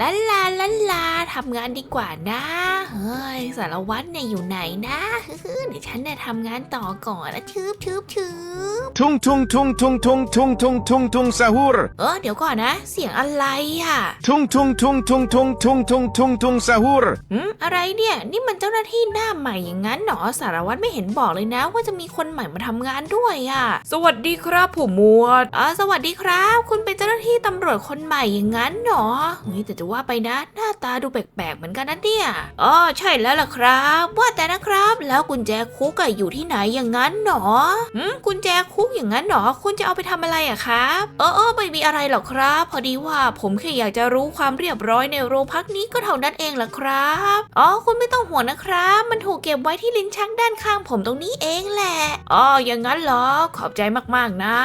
ลาลาลาลาทำงานดีกว่านะ เฮ้ยสารวัตรเนี่ยอยู่ไหนนะเดี๋ยวฉันเนี่ยทำงานต่อก่อนนะชืบชืบชืบ Tung tung tung tung tung tung tung tung tung sahur. เออเดี๋ยวก่อนนะ เสียงอะไรอะ Tung tung tung tung tung tung tung tung tung sahur. อืมอะไรเนี่ย นี่มันเจ้าหน้าที่หน้าใหม่อย่างนั้นเหรอสารวัตรไม่เห็นบอกเลยนะ ว่าจะมีคนใหม่มาทำงานด้วยอะ สวัสดีครับผู้หมวดอ๋อสวัสดีครับ คุณเป็นเจ้าหน้าที่ตำรวจคนใหม่อย่างนั้นเหรอเฮ้ยแต่จะว่าไปนะหน้าตาดูแปลกๆเหมือนกันนะเนี่ยอ๋อใช่แล้วล่ะครับ ว่าแต่นะครับ แล้วกุญแจคุกอะอยู่ที่ไหนอย่างนั้นเหรอหืมกุญแจคุกอย่างนั้นเหรอคุณจะเอาไปทำอะไรอะครับ เออเออไม่มีอะไรหรอกครับ พอดีว่าผมแค่อยากจะรู้ความเรียบร้อยในโรงพักนี้ก็เท่านั้นเองล่ะครับอ๋อคุณไม่ต้องห่วงนะครับ มันถูกเก็บไว้ที่ลิ้นชักด้านข้างผมตรงนี้เองแหละอ๋ออย่างนั้นเหรอขอบใจมากๆนะ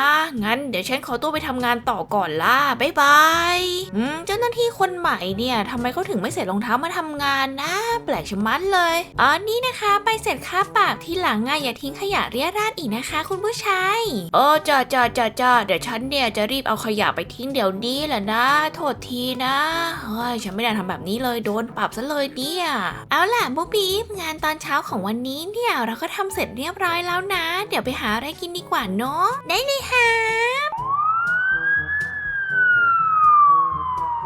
งั้นเดี๋ยวฉันขอตัวไปทำงานต่อก่อนล่ะบ๊ายบายอืมเจ้าหน้าที่คนใหม่เนี่ยทำไมเขาถึงไม่ใส่รองเท้ามาทำงานนะ แปลกชะมัดเลยอ๋อนี่นะคะไปเสร็จค่าปรับที่หลังอะอย่าทิ้งขยะเรี่ยราดอีกนะคะ คุณผู้ชายโอ้จ้าจ้าจ้าจ้าเดี๋ยวฉันเนี่ยจะรีบเอาขยะไปทิ้งเดี๋ยวนี้แหละนะ โทษทีนะเฮ้ยฉันไม่ได้ทำแบบนี้เลยโดนปรับซะเลยเนี่ยเอาล่ะบูบีบงานตอนเช้าของวันนี้เนี่ยเราก็ทำเสร็จเรียบร้อยแล้วนะ เดี๋ยวไปหาอะไรกินดีกว่าเนาะได้เลยค่ะ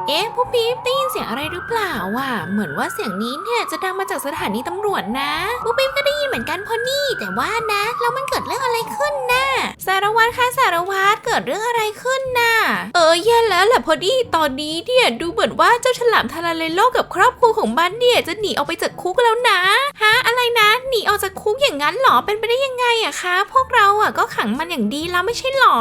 เอ๊ะผู้บีบได้ยินเสียงอะไรหรือเปล่าว่ะเหมือนว่าเสียงนี้เนี่ยจะดังมาจากสถานีตำรวจนะผู้บีบก็ได้ยินเหมือนกันพอนี่ แต่ว่านะแล้วมันเกิดเรื่องอะไรขึ้นนะสารวัตรคะสารวัตรเกิดเรื่องอะไรขึ้นนะเออแย่แล้วแหละพอดีตอนนี้เนี่ยดูเหมือนว่าเจ้าฉลามทาราเลโลกับครอบครัวของมันเนี่ยจะหนีออกไปจากคุกแล้วนะฮะอะไรนะหนีออกจากคุกอย่างนั้นหรอเป็นไปได้ยังไงอะคะ พวกเราอะก็ขังมันอย่างดีแล้วไม่ใช่หรอ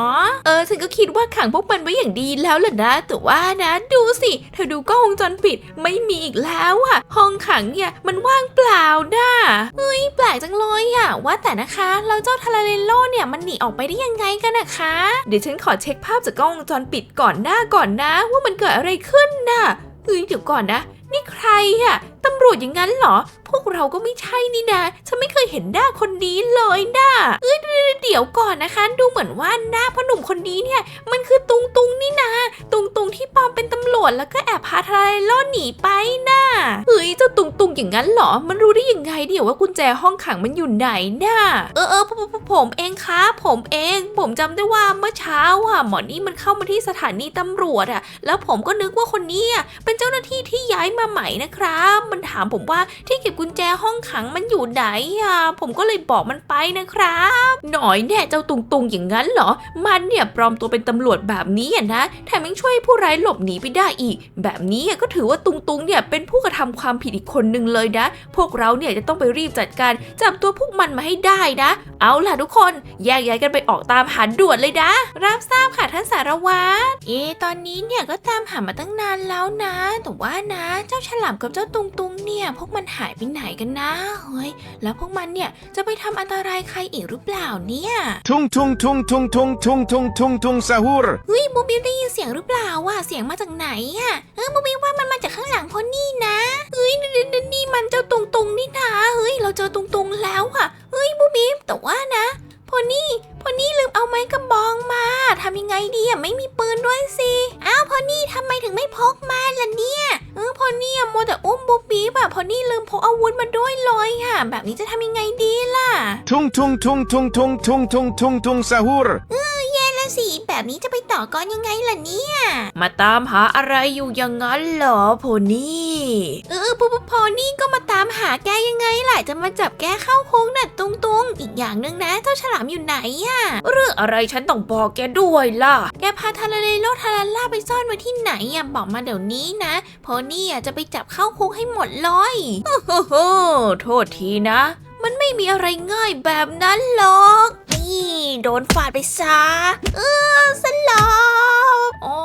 เออฉันก็คิดว่าขังพวกมันไว้อย่างดีแล้วแหละนะแต่ว่านะดูสิ เธอดูกล้องวงจรปิดไม่มีอีกแล้วอะห้องขังเนี่ยมันว่างเปล่าด่าเฮ้ยแปลกจังเลยอะว่าแต่นะคะแล้วเจ้าทาราเลโลเนี่ยมันหนีออกไปได้ยังไงกันนะคะ เดี๋ยวฉันขอเช็คภาพจากกล้องวงจรปิดก่อนหน้าก่อนนะ ว่ามันเกิดอะไรขึ้นน่ะเฮ้ยเดี๋ยวก่อนนะ นี่ใครอะ ตำรวจอย่างนั้นเหรอ พวกเราก็ไม่ใช่นี่นะฉันไม่เคยเห็นหน้าคนนี้เลยนะเอ้ยเดี๋ยวก่อนนะคะ ดูเหมือนว่าหน้าพ่อหนุ่มคนนี้เนี่ย มันคือตุงตุงนี่นะตุงตุงที่ปลอมเป็นตำรวจแล้วก็แอบพาทรายล่อหนีไปนะเฮ้ยเจ้าตุงตุงอย่างนั้นเหรอ มันรู้ได้ยังไงเดี๋ยวว่ากุญแจห้องขังมันอยู่ไหนนะเออเออผมผมเองครับผมเอง ผมจำได้ว่าเมื่อเช้าอะหมอนี่มันเข้ามาที่สถานีตำรวจอะ แล้วผมก็นึกว่าคนนี้อะเป็นเจ้าหน้าที่ที่ย้ายมาใหม่นะครับมันถามผมว่าที่เก็บกุญแจห้องขังมันอยู่ไหนอะผมก็เลยบอกมันไปนะครับ หน่อยแน่เจ้าตุงตุงอย่างนั้นเหรอ มันเนี่ยปลอมตัวเป็นตำรวจแบบนี้อะนะแถมยังช่วยผู้ร้ายหลบหนีไปได้อีก แบบนี้อะก็ถือว่าตุงตุงเนี่ยเป็นผู้กระทำความผิดอีกคนหนึ่งเลยนะ พวกเราเนี่ยจะต้องไปรีบจัดการจับตัวพวกมันมาให้ได้นะ เอาล่ะทุกคนแยกย้ายกันไปออกตามหาด่วนเลยนะ รับทราบค่ะท่านสารวัตร เอ ตอนนี้เนี่ยก็ตามหามาตั้งนานแล้วนะ แต่ว่านะ เจ้าฉลามกับเจ้าตุงตุงเนี่ยพวกมันหายไปไหนกันนะเฮ้ยแล้วพวกมันเนี่ยจะไปทำอันตรายใครอีกหรือเปล่าเนี่ย Tung tung tung tung tung tung tung tung tung sahur. เฮ้ยบูบี้ได้ยินเสียงหรือเปล่าว่ะเสียงมาจากไหนอะเออบูบี้ว่ามันมาจากข้างหลังพอนี่นะเฮ้ยนี่นี่นี่มันเจ้าตุงตุงนี่นะเฮ้ยเราเจอตุงตุงแล้วอะเฮ้ยบูบี้แต่ว่านะพ อนี่พอนี่ลืมเอาไม้กระบองมาทำยังไงดีอะไม่มีปืนด้วยสิอ้าวพอนี่ทำไมถึงไม่พกมาล่ะเนี่ยเออพอนี่อะโมวแต่อุ้มบูบี้แบบพอนี่ลืมพกอาวุธมาด้วยเลยค่ะ แบบนี้จะทำยังไงดีล่ะ ทุ่งทุ่งทุ่งทุ่งทุ่งทุ่งทุ่งทุ่งทุ่งซาฮู สิ แบบนี้จะไปต่อกรยังไงล่ะเนี่ย มาตามหาอะไรอยู่อย่างนั้นเหรอโพนี่ เออพพอนี่ก็มาตามหาแกยังไงล่ะ จะมาจับแกเข้าคุกน่ะตุงตุงอีกอย่างหนึ่งนะ เจ้าฉลามอยู่ไหนอะเรื่องอะไรฉันต้องบอกแกด้วยล่ะ แกพาทาราเลโลทาราล่าไปซ่อนไว้ที่ไหนอะบอกมาเดี๋ยวนี้นะโพนี่อะจะไปจับเข้าคุกให้หมดเลยโอ้โหโทษทีนะ มันไม่มีอะไรง่ายแบบนั้นหรอก นี่ โดนฟาดไปซะ เออสลบโอ้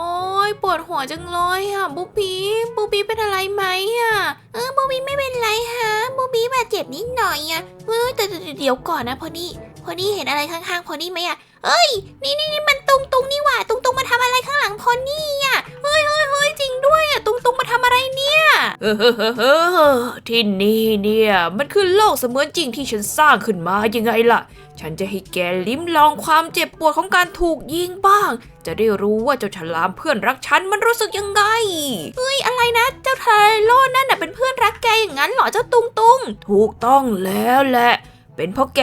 ยปวดหัวจังเลยอะบูบีบูบีเป็นอะไรไหมอะ เออบูบีไม่เป็นไรฮะบูบีบาดเจ็บนิดหน่อยอะเออแต่แต่เดี๋ยวก่อนนะพอนี่พอนี่เห็นอะไรข้างๆพอนี่ไหมอะ เอ้ย นี่นี่นี่มันตุงตุงนี่หว่า ตุงตุงมาทำอะไรข้างหลังพอนี่อะ เฮ้ยเฮ้ยเฮ้ยจริงด้วยอะ ตุงตุงมาทำอะไรเนี่ยเออที่นี่เนี่ย มันคือโลกเสมือนจริงที่ฉันสร้างขึ้นมายังไงล่ะ ฉันจะให้แกลิ้มลองความเจ็บปวดของการถูกยิงบ้าง จะได้รู้ว่าเจ้าฉลามเพื่อนรักฉันมันรู้สึกยังไงเฮ้ยอะไรนะ เจ้าทาราโลนั่นน่ะเป็นเพื่อนรักแกอย่างนั้นเหรอเจ้าตุงตุงถูกต้องแล้วแหละ เป็นเพราะแก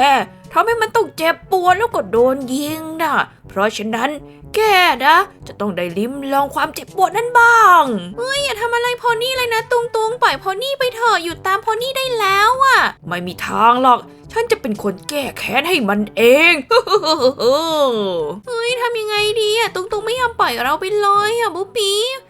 ทำให้มันต้องเจ็บปวดแล้วก็โดนยิงนะเพราะฉะนั้นแกนะ จะต้องได้ลิ้มลองความเจ็บปวดนั้นบ้างเฮ้ยอย่าทำอะไรพอนี่เลยนะตุงตุงปล่อยพอนี่ไปเถอะหยุดตามพอนี่ได้แล้วอะไม่มีทางหรอก ฉันจะเป็นคนแก้แค้นให้มันเองเฮ้ยทำยังไงดีอะตุงตุงไม่ยอมปล่อยเราไปเลยอะบุ๊บบี้เออนั่น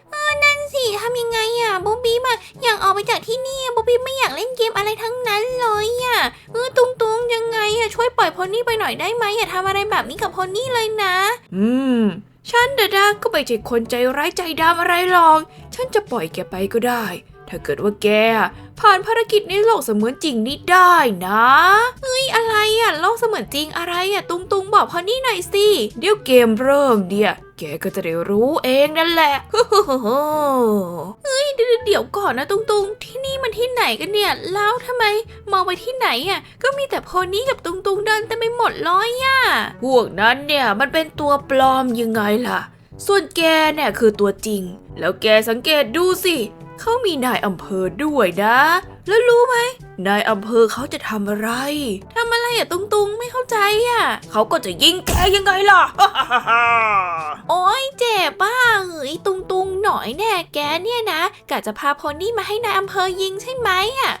สิทำยังไงอะบุ๊บบี้มาอยากออกไปจากที่นี่อะบุ๊บบี้ไม่อยากเล่นเกมอะไรทั้งนั้นเลยอะเออตุงตุงยังไงอะช่วยปล่อยพอนี่ไปหน่อยได้ไหมอย่าทำอะไรแบบนี้กับพอนี่เลยนะ อืมฉันเดดาก็ไม่ใช่คนใจร้ายใจดำอะไรหรอก ฉันจะปล่อยแกไปก็ได้ ถ้าเกิดว่าแก ผ่านภารกิจในโลกเสมือนจริงนี้ได้นะเฮ้ยอะไรอะโลกเสมือนจริงอะไรอะตุงตุงบอกพอนี่หน่อยสิเดี๋ยวเกมเริ่มเดีย แกก็จะได้รู้เองนั่นแหละเฮ้ยเดี๋ยวก่อนนะตุงตุงที่นี่มันที่ไหนกันเนี่ย แล้วทำไมมองไปที่ไหนอะ ก็มีแต่พอนี่กับตุงตุงเดินเต็มไปหมดเลยอะพวกนั้นเนี่ยมันเป็นตัวปลอมยังไงล่ะ ส่วนแกเนี่ยคือตัวจริง แล้วแกสังเกตดูสิ เขามีนายอำเภอด้วยนะ แล้วรู้ไหมนายอำเภอเขาจะทำอะไรทำอะไรอะตุงตุงไม่เข้าใจอะเขาก็จะยิงแกยังไงล่ะ โอ้ยเจ็บบ้าเฮ้ยตุงตุงหน่อยแน่แกเนี่ยนะกะจะพาโพนี่มาให้นายอำเภอยิงใช่ไหมอะ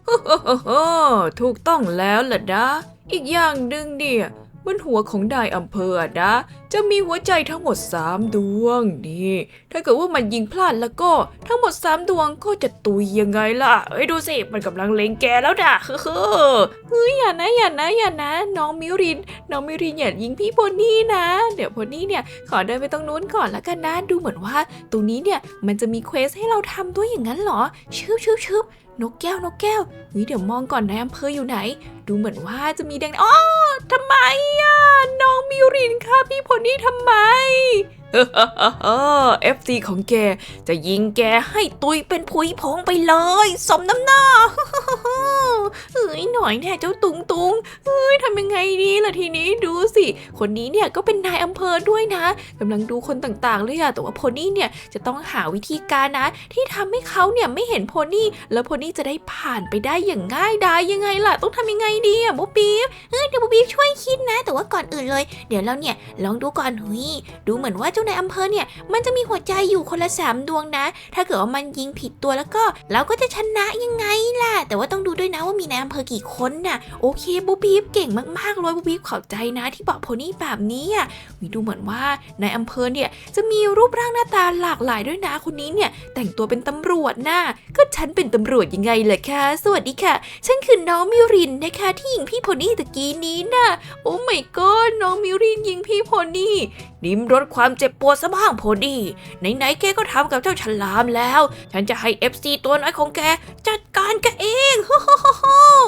ถูกต้องแล้วล่ะนะ อีกอย่างหนึ่งเนี่ยบนหัวของนายอำเภอนะ จะมีหัวใจทั้งหมด 3 ดวงนี่ ถ้าเกิดว่ามันยิงพลาดแล้วก็ทั้งหมด 3 ดวงก็จะตุยยังไงล่ะเอ้ยดูสิมันกำลังเล็งแกแล้วด่ะเฮ้อเฮ้ยอย่านะอย่านะอย่านะ น้องมิริน น้องมิรินอย่ายิงพี่โพนี่นะ เดี๋ยวโพนี่เนี่ยขอเดินไปตรงนู้นก่อนแล้วกันนะดูเหมือนว่า ตรงนี้เนี่ยมันจะมีเควสให้เราทำด้วยอย่างนั้นเหรอชึบชึบชึบนกแก้วนกแก้วเฮ้ยเดี๋ยวมองก่อนนายอำเภออยู่ไหน ดูเหมือนว่าจะมีแดงอ๋อทำไมอะน้องมิรินค่ะพี่โพนี่ทำไม เอฟซีของแก จะยิงแกให้ตุยเป็นผุยพองไปเลย สมน้ำหน้าเอ้ยหน่อยแน่เจ้าตุงตุงเอ้ยทำยังไงดีล่ะทีนี้ดูสิ คนนี้เนี่ยก็เป็นนายอำเภอด้วยนะกำลังดูคนต่างๆเลยอะแต่ว่าโพนี่เนี่ยจะต้องหาวิธีการนะ ที่ทำให้เขาเนี่ยไม่เห็นโพนี่ แล้วโพนี่จะได้ผ่านไปได้อย่างง่ายดายยังไงล่ะ ต้องทำยังไงดีอะบ๊อบบี้เอ้ยเดี๋ยวบ๊อบบี้ช่วยคิดนะ แต่ว่าก่อนอื่นเลย เดี๋ยวเราเนี่ยลองดูก่อนหุยดูเหมือนว่าเจ้านายอำเภอเนี่ย มันจะมีหัวใจอยู่คนละสามดวงนะ ถ้าเกิดว่ามันยิงผิดตัวแล้วก็เราก็จะชนะยังไงล่ะ แต่ว่าต้องดูด้วยนะว่ามีนายอำเภอกี่คนน่ะ โอเคบูบีฟเก่งมากๆเลยบูบีฟขอบใจนะที่บอกโพนี่แบบนี้อะมีดูเหมือนว่านายอำเภอเนี่ยจะมีรูปร่างหน้าตาหลากหลายด้วยนะคนนี้เนี่ย แต่งตัวเป็นตำรวจนะก็ฉันเป็นตำรวจยังไงล่ะคะ สวัสดีค่ะ ฉันคือน้องมิรินนะคะ ที่ยิงพี่โพนี่ตะกี้นี้น่ะโอ้ไม่ก็น้องมิรินยิงพี่โพนี่ นิมรสความเจ็บปวดซะบ้างโพนี่ไหนๆแกก็ทำกับเจ้าฉลามแล้ว ฉันจะให้ FC ตัวน้อยของแก จัดการแกเอง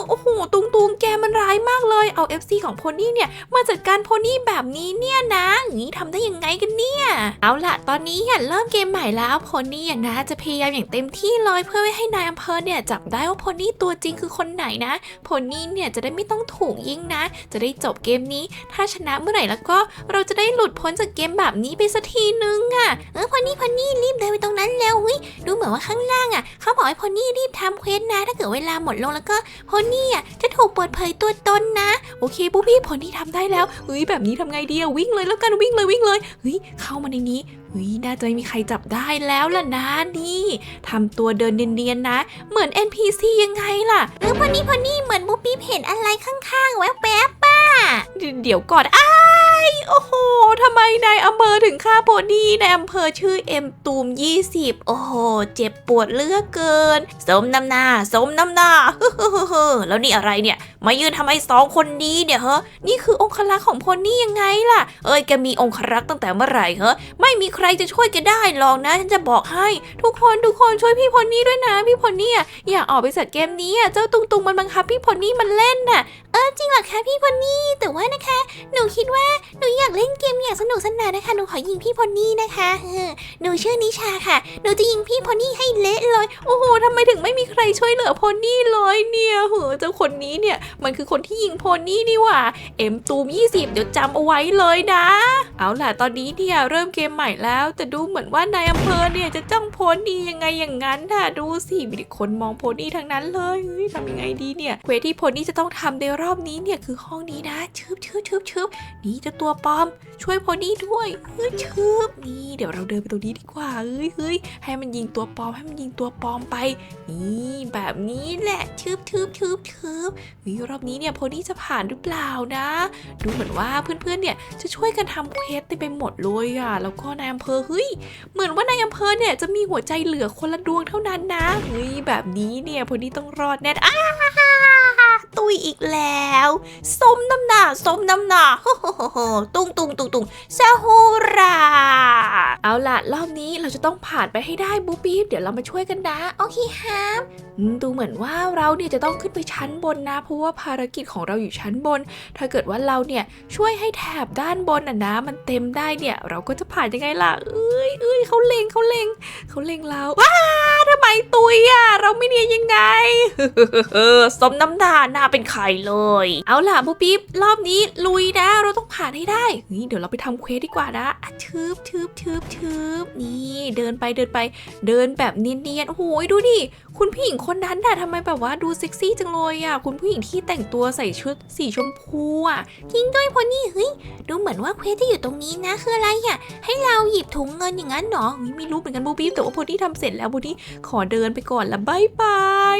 โอ้โหตุงตุงแกมันร้ายมากเลย เอา FC ของโพนี่เนี่ย มาจัดการโพนี่แบบนี้เนี่ยนะงนี้ทำได้ยังไงกันเนี่ย เอาละตอนนี้อย่าเริ่มเกมใหม่แล้วโพนี่นะจะพยายามอย่างเต็มที่เลยเพื่อไม่ให้นายอำเภอเนี่ยจับได้ว่าโพนี่ตัวจริงคือคนไหนนะโพนี่เนี่ยจะได้ไม่ต้องถูกยิงนะ จะได้จบเกมนี้ ถ้าชนะเมื่อไหร่แล้วก็เราจะได้หลุดพ้นจากเกมแบบนี้ไปสักทีนึงอะเออพอนี่พอนี่รีบเดินไปตรงนั้นแล้ววิดูเหมือนว่าข้างล่างอะเขาบอกให้พอนี่รีบทำเควสนะ ถ้าเกิดเวลาหมดลงแล้วก็พอนี่อะจะถูกเปิดเผยตัวตนนะ โอเคปุ๊บพี่พอนี่ทำได้แล้วเฮ้ยแบบนี้ทำไงดีอะวิ่งเลยแล้วกันวิ่งเลยวิ่งเลยเฮ้ยเข้ามาในนี้เฮ้ยน่าจะไม่มีใครจับได้แล้วล่ะนะนี่ทำตัวเดินเนียนๆนะ เหมือน NPC ยังไงล่ะเออพอนี่พอนี่เหมือนบุ๊บบี้เห็นอะไรข้างๆ แวบๆบป้าเดี๋ยวก่อนอ้า โอ้โหทำไมนายอำเภอถึงฆ่าโพนี่นายอำเภอชื่อเอ็มตูม 20 โอ้โห เจ็บปวดเลือกเกิน สมน้ำหน้า สมน้ำหน้าแล้วนี่อะไรเนี่ย มายืนทำไมสองคนนี้เนี่ยเฮ้นี่คือองครักษ์ของโพนี่ยังไงล่ะ เอ้ยแกมีองครักษ์ตั้งแต่เมื่อไหร่เหรอไม่มีใครจะช่วยแกได้หรอกนะ ฉันจะบอกให้ ทุกคนทุกคนช่วยพี่โพนี่ด้วยนะ พี่โพนี่อะอยาออกไปจากเกมนี้อะเจ้าตุงตุงมันบังคับพี่โพนี่มันเล่นน่ะ เออจริงเหรอคะพี่พอนี่แต่ว่านะคะ หนูคิดว่าหนูอยากเล่นเกมอย่างสนุกสนานนะคะ หนูขอยิงพี่พอนนี่นะคะเออหนูชื่อนิชาค่ะ หนูจะยิงพี่พอนนี่ให้เละเลย โอ้โหทำไมถึงไม่มีใครช่วยเหลือโพนี่เลยเนี่ยเหอเจ้าคนนี้เนี่ย มันคือคนที่ยิงโพนี่นี่หว่า เอ็มตูม20 เดี๋ยวจำเอาไว้เลยนะ เอาล่ะ ตอนนี้เนี่ยเริ่มเกมใหม่แล้ว แต่ดูเหมือนว่านายอำเภอเนี่ยจะจ้องโพนี่ยังไงอย่างนั้นค่ะดูสิมีแต่คนมองโพนี่ทั้งนั้นเลยเฮ้ยทำยังไงดีเนี่ยเควสที่โพนี่จะต้องทำในรอบนี้เนี่ยคือห้องนี้นะชึบชึบชึบชึบนี่จะตััวปลอม ช่วยโพนี่ด้วยเฮ้ยชึบนี่เดี๋ยวเราเดินไปตรงนี้ดีกว่าเฮ้ยเฮ้ยให้มันยิงตัวปลอมให้มันยิงตัวปลอมไป นี่แบบนี้แหละชึบชึบชึบชึบเฮ้ยรอบนี้เนี่ยโพนี่จะผ่านหรือเปล่านะ ดูเหมือนว่าเพื่อนๆเนี่ยจะช่วยกันทำเควสเต็มไปหมดเลยอะแล้วก็นายอำเภอเฮ้ยเหมือนว่านายอำเภอเนี่ยจะมีหัวใจเหลือคนละดวงเท่านั้นนะเฮ้ยแบบนี้เนี่ยโพนี่ต้องรอดแน่อ้า ยอีกแล้วส้มน้ำหนาส้มน้ำหนาโฮโฮโฮตุงตุงตุงตุงซาฮูราเอาล่ะรอบนี้เราจะต้องผ่านไปให้ได้บูปี๊บเดี๋ยวเรามาช่วยกันนะโอเคครับอืมดูเหมือนว่าเราเนี่ยจะต้องขึ้นไปชั้นบนนะเพราะว่าภารกิจของเราอยู่ชั้นบน ถ้าเกิดว่าเราเนี่ยช่วยให้แถบด้านบนอะนะมันเต็มได้เนี่ย เราก็จะผ่านยังไงล่ะเอ้ยเอ้ยเขาเล็งเขาเล็งเขาเล็งเราว้า ตุยอะเราไม่เนียนยังไงเออสมน้ำหน้าหน้าเป็นไข่เลย เอาล่ะบูปิ๊บรอบนี้ลุยนะเราต้องผ่านให้ได้นี่เดี๋ยวเราไปทำเควสดีกว่านะอะชืบชืบชืบชืบนี่เดินไปเดินไป เดินแบบเนียนๆโอ้โหดูดิคุณผู้หญิงคนนั้นน่ะทำไมแบบว่าดูเซ็กซี่จังเลยอะคุณผู้หญิงที่แต่งตัวใส่ชุดสีชมพูอะจริงด้วยพอนี่เฮ้ยดูเหมือนว่าเควสที่อยู่ตรงนี้นะคืออะไรอะให้เราหยิบถุงเงินอย่างนั้นเหรอไม่รู้เหมือนกันบูบี้แต่ว่าโพนี่ทำเสร็จแล้วโพนี่ขอเดินไปก่อนละบายบาย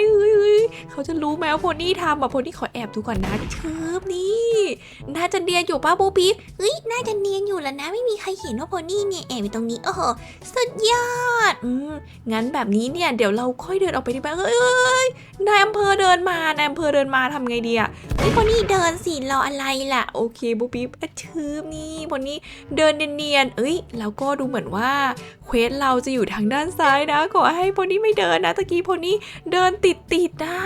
เขาจะรู้ไหมว่าโพนี่ทำอะโพนี่ขอแอบดูก่อนนะเชิบนี่ น่าจะเดียนอยู่ป้าบูบี้เฮ้ยน่าจะเนียนอยู่แล้วนะ ไม่มีใครเห็นว่าพอนี่เนี่ยแอบอยู่ตรงนี้โอ้โหสุดยอดอืมงั้นแบบนี้เนี่ยเดี๋ยวเราค่อยเดินออกไปดีไหมเอ้ยเอ้ยนายอำเภอเดินมานายอำเภอเดินมาทำไงดีอะเฮ้ยพอนี่เดินสิรออะไรล่ะ โอเคบูปี๊บอะชืบนี่พอนี้เดินเนียนๆเอ้ยแล้วก็ดูเหมือนว่าเควสเราจะอยู่ทางด้านซ้ายนะขอให้พอนี้ไม่เดินนะตะกี้พอนี้เดินติดติดๆนะ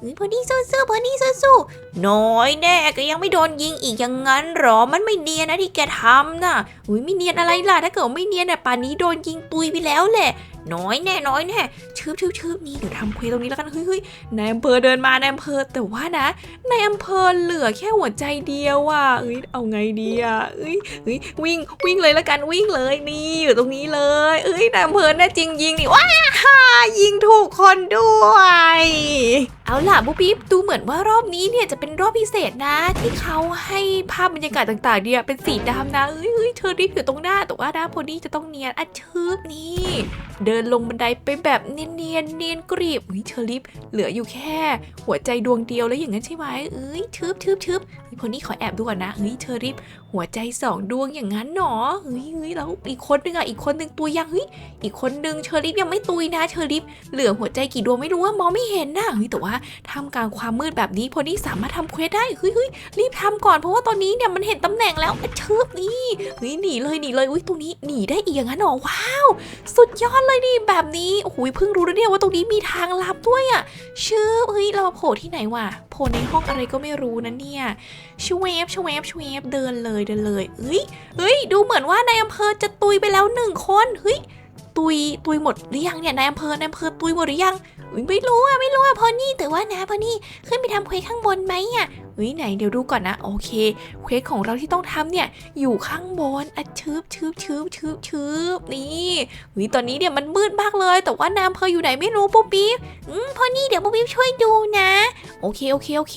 เฮ้ยพอนี่สู้ๆพอนี่สู้ๆน้อยแน่ก็ยังไม่โดนนยิงอีกอย่างงั้นหรอ มันไม่เนียนนะที่แกทำน่ะอุ้ยไม่เนียนอะไรล่ะ ถ้าเกิดไม่เนียนเนี่ยป่านนี้โดนยิงตุยไปแล้วแหละ น้อยแน่น้อยแน่ชืบชืบชืบนี่เดี๋ยวทำเควสตรงนี้แล้วกันเฮ้ยนายอำเภอเดินมานายอำเภอแต่ว่านะนายอำเภอเหลือแค่หัวใจเดียวอะเอ้ยเอาไงดีอะเอ้ยเฮ้ยวิ่งวิ่งเลยแล้วกันวิ่งเลยนี่อยู่ตรงนี้เลย เอ้ยนายอำเภอแน่จริงยิงนี่ว้ายิงถูกคนด้วย เอาล่ะบุ๊บปิ๊บดูเหมือนว่ารอบนี้เนี่ยจะเป็นรอบพิเศษนะ ที่เขาให้ภาพบรรยากาศต่างๆเนี่ยเป็นสีดำนะเอ้ยเอ้ยเชอรี่อยู่ตรงหน้าแต่ว่านะพอดีจะต้องเนียนอะชืบนี่เดิดินลงบันไดไปแบบเนียนเนียนเนียนกรีบเฮ้ยเชอรี่เหลืออยู่แค่ หัวใจดวงเดียวแล้วอย่างนั้นใช่ไหมเอ้ยทึบทึบทึบ เฮ้ยพอนี้ขอแอบดูก่อนนะเฮ้ยเชอรี่หัวใจสองดวงอย่างนั้นหนอเฮ้ยเฮ้ยแล้วอีกคนนึงอะอีกคนนึงตัวยังเฮ้ยอีกคนนึงเชอรี่ยังไม่ตุยนะเชอรี่เหลือหัวใจกี่ดวงไม่รู้ว่ามองไม่เห็นนะเฮ้ยแต่ว่าท่ามกลางความมืดแบบนี้พอนี้สามารถทำเควสได้เฮ้ยเฮ้ยรีบทำก่อนเพราะว่าตอนนี้เนี่ยมันเห็นตำแหน่งแล้วอะชืบนี่เฮ้ยหนีเลยหนีเลยอุ้ยตรงนี้หนีได้อีกอย่างนั้นหรอว้าว สุดยอดเลยนี่แบบนี้โอ้โหเพิ่งรู้นะเนี่ยว่าตรงนี้มีทางลับด้วยอะชื่อเฮ้ยเราโผล่ที่ไหนวะโผล่ในห้องอะไรก็ไม่รู้นะเนี่ยชเวฟชเวฟชเวฟเดินเลยเดินเลยเฮ้ยเฮ้ยดูเหมือนว่านายอำเภอจะตุยไปแล้วหนึ่งคนเฮ้ยตุยตุยหมดหรือยังเนี่ยนายอำเภอนายอำเภอตุยหมดหรือยังไม่รู้อะไม่รู้อะพอนี่แต่ว่านะพอนี่ขึ้นไปทำเควสข้างบนไหมอะ เฮ้ยไหนเดี๋ยวดูก่อนนะ โอเคเควสของเราที่ต้องทำเนี่ย อยู่ข้างบนอะชืบชืบชืบชืบชืบนี่วิตอนนี้เนี่ยมันมืดมากเลย แต่ว่าน้ำเพออยู่ไหนไม่รู้ปุ๊บปิ๊บอืมพอนี่เดี๋ยวบุ๊บบิ๊บช่วยดูนะ โอเคโอเคโอเค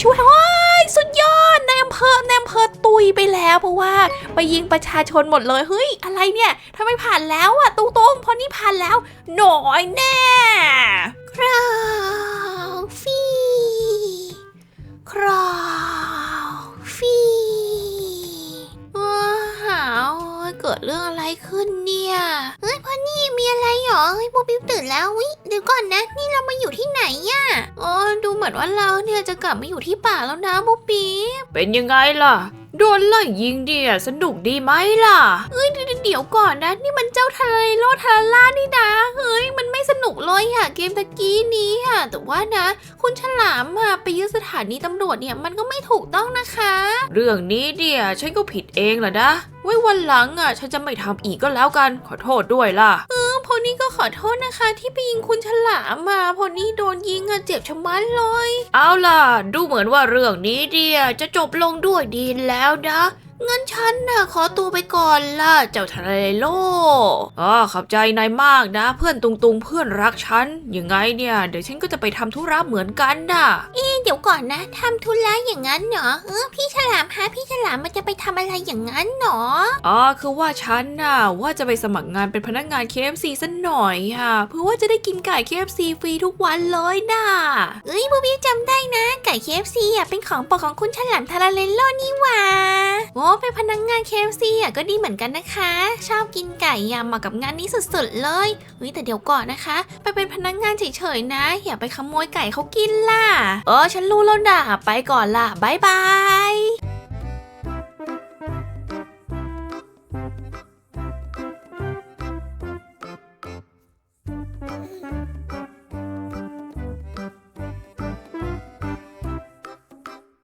ช่วยโอ้ยสุดยอดนายอำเภอนายอำเภอตุยไปแล้วเพราะว่าไปยิงประชาชนหมดเลยเฮ้ยอะไรเนี่ยทำไมผ่านแล้วอะตรงๆพอนี่ผ่านแล้ว หน่อยแน่ คราวฟี คราวฟีว้าวเกิดเรื่องอะไรขึ้นเนี่ยเฮ้ยพอนี่มีอะไรหรอเฮ้ยบูบบิ๊บตื่นแล้ววิเดี๋ยวก่อนนะ นี่เรามาอยู่ที่ไหนอะอ๋อดูเหมือนว่าเราเนี่ยจะกลับมาอยู่ที่ป่าแล้วนะบูบบิ๊บเป็นยังไงล่ะ โดนไล่ยิงเดียสนุกดีไหมล่ะ เอ้ยเดี๋ยวก่อนนะ นี่มันเจ้าทะเลโลทาล่านี่นะ เฮ้ย มันไม่สนุกเลยอะเกมตะกี้นี้อะแต่ว่านะ คุณฉลามอะไปยึดสถานีตำรวจเนี่ยมันก็ไม่ถูกต้องนะคะ เรื่องนี้เดียฉันก็ผิดเองแหละนะ ไว้วันหลังอะ ฉันจะไม่ทำอีกก็แล้วกัน ขอโทษด้วยล่ะโพนี่ก็ขอโทษนะคะ ที่ไปยิงคุณฉลามมาโพนี่โดนยิงอะเจ็บชะมัดเลย เอาล่ะ ดูเหมือนว่าเรื่องนี้เดียจะจบลงด้วยดีแล้วนะงั้นฉันน่ะขอตัวไปก่อนล่ะ เจ้าทะเลโลอ๋อขอบใจนายมากนะ เพื่อนตุงตุงเพื่อนรักฉัน ยังไงเนี่ย เดี๋ยวฉันก็จะไปทำธุระเหมือนกันน่ะ เอ๊ะเดี๋ยวก่อนนะทำธุระอย่างนั้นเหรอเออพี่ฉลามฮะพี่ฉลามมันจะไปทำอะไรอย่างนั้นเหรออ๋อคือว่าฉันน่ะว่าจะไปสมัครงานเป็นพนักงาน KFC สักหน่อยอะ เพื่อว่าจะได้กินไก่ KFC ฟรีทุกวันเลยน่ะเอ้ยบูบี้จำได้นะ ไก่ KFC อะเป็นของโปรดของคุณฉลามทาราเลนโลนี่หว่า โอ้เป็นพนักงาน KFC อะก็ดีเหมือนกันนะคะ ชอบกินไก่ยำเหมาะกับงานนี้สุดๆเลยเฮ้ยแต่เดี๋ยวก่อนนะคะ ไปเป็นพนักงานเฉยๆนะ อย่าไปขโมยไก่เขากินล่ะ เออฉันรู้แล้วนะไปก่อนล่ะบายบาย